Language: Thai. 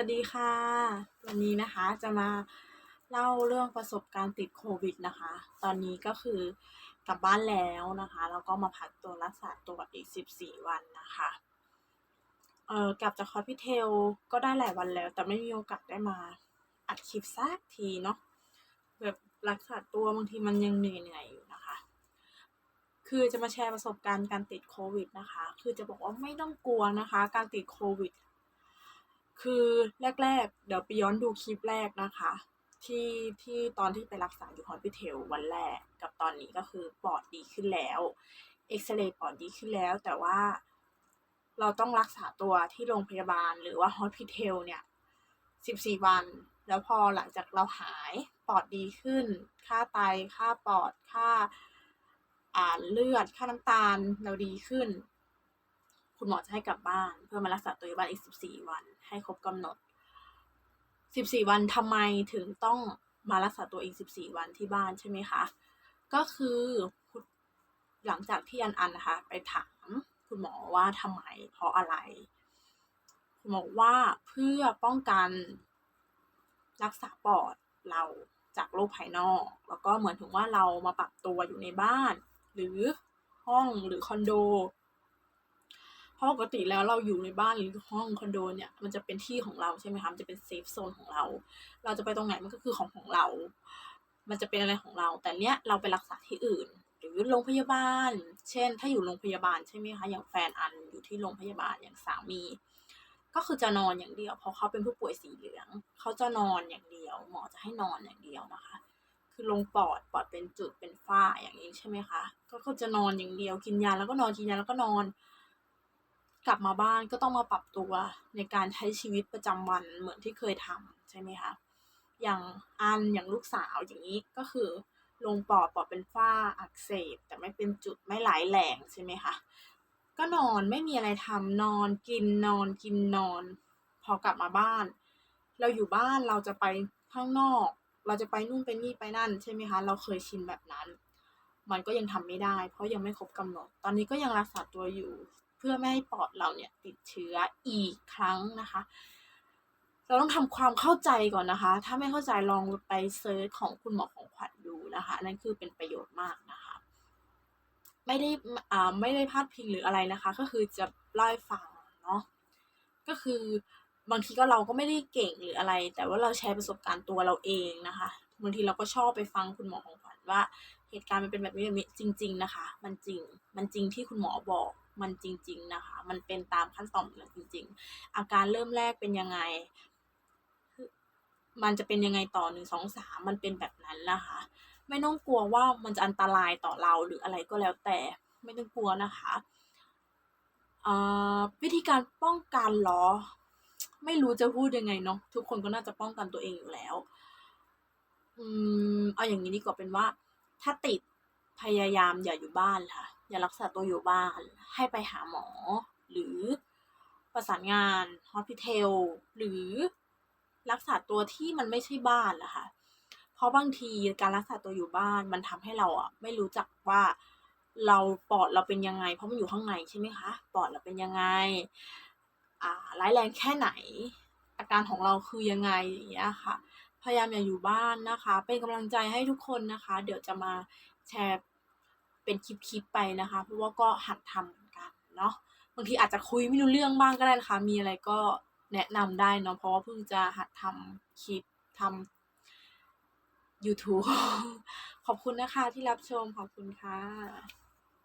วัสดีค่ะ วันนี้นะคะจะมาเล่าเรื่องประสบการณ์ติดโควิดนะคะ ตอนนี้ก็คือกลับบ้านแล้วนะคะแล้วก็มาพักตัวรักษาตัวอีก 14 วันนะคะเอ่อกลับจากคอพิเทลก็ได้หลายวันแล้ว แต่ไม่มีโอกาสได้มาอัดคลิปสักทีเนาะแบบรักษาตัวบางทีมันยังเหนื่อยๆอยู่นะคะ คือจะมาแชร์ประสบการณ์การติดโควิดนะคะ คือจะบอกว่าไม่ต้องกลัวนะคะ การติดโควิด คือแรก ๆ เดี๋ยวไปย้อนดูคลิปแรกนะคะ ที่ที่ตอนที่ไปรักษาอยู่ฮอสพิทลวันแรกกับตอนนี้ก็คือปอดดีขึ้นแล้วเอ็กซเรย์ปอดดีขึ้นแล้ว แต่ว่าเราต้องรักษาตัวที่โรงพยาบาลหรือว่าฮอสพิทลเนี่ย14วัน แล้วพอหลังจากเราหายปอดดีขึ้น ค่าไต ค่าปอด ค่าอ่าเลือด ค่าน้ำตาลเราดีขึ้น คุณหมอจะให้กลับบ้าน เพื่อมารักษาตัวอยู่บ้านอีก 14 วัน ให้ครบกำหนด 14 วันทำไมถึงต้องมารักษาตัวอีก14 วันที่บ้านใช่ไหมคะ ก็คือหลังจากที่อันอันนะคะ ไปถามคุณหมอว่าทำไมเพราะอะไร คุณหมอว่าเพื่อป้องกันรักษาปอดเราจากโรคภายนอก แล้วก็เหมือนถึงว่าเรามาปรับตัวอยู่ในบ้าน หรือห้องหรือคอนโด เพราะปกติแล้วเราอยู่ในบ้านหรือห้องคอนโดเนี่ยมันจะเป็นที่ของเราใช่ไหมคะมันจะเป็นเซฟโซนของเรา เราจะไปตรงไหนมันก็คือของของเรา มันจะเป็นอะไรของเรา แต่เนี้ยเราไปรักษาที่อื่น หรือโรงพยาบาล เช่น ถ้าอยู่โรงพยาบาลใช่ไหมคะอย่างแฟนอันอยู่ที่โรงพยาบาลอย่างสามี ก็คือจะนอนอย่างเดียว เพราะเขาเป็นผู้ป่วยสีเหลืองเขาจะนอนอย่างเดียว หมอจะให้นอนอย่างเดียวนะคะคือลงปอด ปอดเป็นจุดเป็นฝ้าอย่างนี้ใช่ไหมคะ ก็เขาจะนอนอย่างเดียว กินยาแล้วก็นอน กินยาแล้วก็นอน กลับมาบ้านก็ต้องมาปรับตัวในการใช้ชีวิตประจำวันเหมือนที่เคยทำใช่ไหมคะอย่างอันอย่างลูกสาวอย่างนี้ก็คือลงปอดปอดเป็นฝ้าอักเสบ แต่ไม่เป็นจุดไม่ร้ายแรงใช่ไหมคะก็นอนไม่มีอะไรทำนอนกินนอนกินนอน พอกลับมาบ้าน เราอยู่บ้านเราจะไปข้างนอก เราจะไปนู่นไปนี่ไปนั่นใช่ไหมคะเราเคยชินแบบนั้น มันก็ยังทำไม่ได้ เพราะยังไม่ครบกำหนด ตอนนี้ก็ยังรักษาตัวอยู่ เพื่อไม่ให้ปอดเราเนี่ยติดเชื้ออีกครั้งนะคะ เราต้องทำความเข้าใจก่อนนะคะ ถ้าไม่เข้าใจลองไปเซิร์ชของคุณหมอของขวัญดูนะคะนนั้นคือเป็นประโยชน์มากนะคะ ไม่ได้อ่าไม่ได้พาดพิงหรืออะไรนะคะ ก็คือจะเล่าให้ฟังเนาะก็คือบางทีก็เราก็ไม่ได้เก่งหรืออะไร แต่ว่าเราแชร์ประสบการณ์ตัวเราเองนะคะบางทีเราก็ชอบไปฟังคุณหมอของขวัญว่า เหตุการณ์มันเป็นแบบนี้แบบนี้จริง ๆ นะคะ มันจริงมันจริงที่คุณหมอบอก มันจริง ๆนะคะ มันเป็นตามขั้นตอนเลยจริง ๆ อาการเริ่มแรกเป็นยังไง มันจะเป็นยังไงต่อ1 2 3มันเป็นแบบนั้นนะคะ ไม่ต้องกลัวว่ามันจะอันตรายต่อเราหรืออะไรก็แล้วแต่ไม่ต้องกลัวนะคะอ่าวิธีการป้องกันหรอ ไม่รู้จะพูดยังไงเนาะทุกคนก็น่าจะป้องกันตัวเองอยู่แล้ว อืมเอาอย่างงี้ดีกว่าเป็นว่า ถ้าติดพยายามอย่าอยู่บ้านค่ะ อย่ารักษาตัวอยู่บ้าน ให้ไปหาหมอ หรือประสานงาน Hospital หรือรักษาตัวที่มันไม่ใช่บ้านนะคะเพราะบางทีการรักษาตัวอยู่บ้านมันทำให้เราอะไม่รู้จักว่าเราปอดเราเป็นยังไง เพราะมันอยู่ข้างในใช่ไหมคะปอดเราเป็นยังไงอ่าร้ายแรงแค่ไหน อาการของเราคือยังไงอย่างเงี้ยค่ะ พยายามอย่าอยู่บ้านนะคะ เป็นกำลังใจให้ทุกคนนะคะ เดี๋ยวจะมาแชร์ เป็นคลิปๆไปนะคะ เพราะว่าก็หัดทำเหมือนกันเนาะบางทีอาจจะคุยไม่รู้เรื่องบ้างก็ได้นะคะ มีอะไรก็แนะนำได้เนาะเพราะว่าเพิ่งจะหัดทำคลิปทำยูทูบขอบคุณนะคะที่รับชมขอบคุณค่ะ